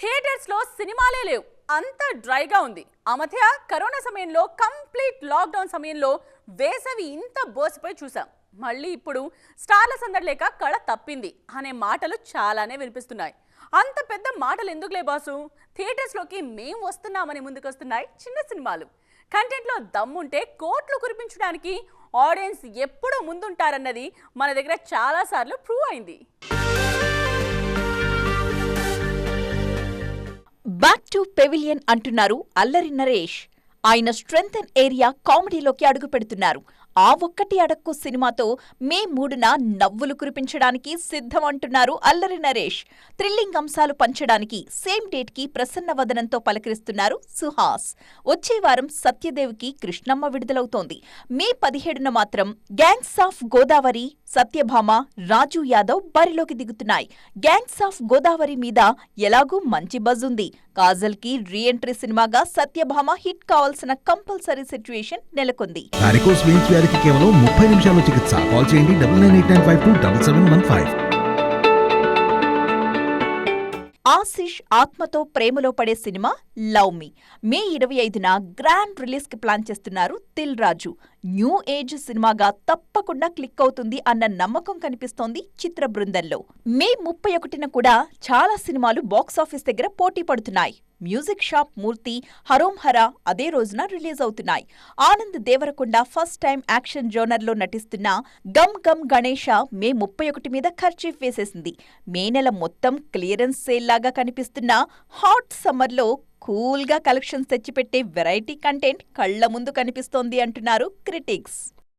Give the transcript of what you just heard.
థియేటర్స్లో సినిమాలే లేవు. అంత డ్రైగా ఉంది. ఆ మధ్య కరోనా సమయంలో కంప్లీట్ లాక్డౌన్ సమయంలో వేసవి ఇంత బోసిపోయి చూసాం. మళ్ళీ ఇప్పుడు స్టార్ల సందడి లేక కళ తప్పింది అనే మాటలు చాలానే వినిపిస్తున్నాయి. అంత పెద్ద మాటలు ఎందుకులే బాసు? థియేటర్స్లోకి మేం వస్తున్నామని ముందుకొస్తున్నాయి చిన్న సినిమాలు. కంటెంట్లో దమ్ముంటే కోట్లు కురిపించడానికి ఆడియన్స్ ఎప్పుడూ ముందుంటారన్నది మన దగ్గర చాలాసార్లు ప్రూవ్ అయింది. బ్యాక్ పెవిలియన్ అంటున్నారు అల్లరి నరేష్. ఆయన స్ట్రెంగ్ అండ్ ఏరియా కామెడీలోకి అడుగు పెడుతున్నారు ఆ ఒక్కటి అడక్కు సినిమాతో మే మూడున నవ్వులు కురిపించడానికి సిద్ధం అంటున్నారు అల్లరి నరేష్. థ్రిల్లింగ్ అంశాలు పంచడానికి సేమ్ డేట్కి ప్రసన్న వదనంతో పలకరిస్తున్నారు సుహాస్. వచ్చే వారం సత్యదేవికి కృష్ణమ్మ విడుదలవుతోంది. మే పదిహేడున మాత్రం గ్యాంగ్స్ ఆఫ్ గోదావరి సత్యభామ రాజు యాదవ్ బరిలోకి దిగుతున్నాయి. గ్యాంగ్స్ ఆఫ్ గోదావరి మీద ఎలాగూ మంచి బజ్ ఉంది. కాజల్కి రీఎంట్రీ సినిమాగా సత్యభామ హిట్ కావాల్సిన కంపల్సరీ సిచ్యుయేషన్ నెలకొంది. వ్యాధికి కేవలం ముప్పై నిమిషాల్లో చికిత్స. కాల్ చేయండి double nine eight nine five two double seven one five. Ashish ఆత్మతో ప్రేమలో పడే సినిమా లవ్ మీ. మే ఇరవై ఐదున గ్రాండ్ రిలీజ్కి ప్లాన్ చేస్తున్నారు దిల్ రాజు. న్యూ ఏజ్ సినిమాగా తప్పకుండా క్లిక్ అవుతుంది అన్న నమ్మకం కనిపిస్తోంది చిత్ర బృందంలో. మే ముప్పై ఒకటిన కూడా చాలా సినిమాలు బాక్సాఫీస్ దగ్గర పోటీ పడుతున్నాయి. మ్యూజిక్ షాప్ మూర్తి హరోం హరా అదే రోజున రిలీజ్ అవుతున్నాయి. Anand Deverakonda first time action జోనర్లో నటిస్తున్న గమ్ గమ్ గణేష మే ముప్పై ఒకటి మీద ఖర్చీఫ్ వేసేసింది. మే నెల మొత్తం క్లియరెన్స్ సేల్ లాగా కనిపిస్తున్న హాట్ సమ్మర్లో కూల్గా కలెక్షన్స్ తెచ్చిపెట్టే వెరైటీ కంటెంట్ కళ్ళ ముందు కనిపిస్తోంది అంటున్నారు క్రిటిక్స్.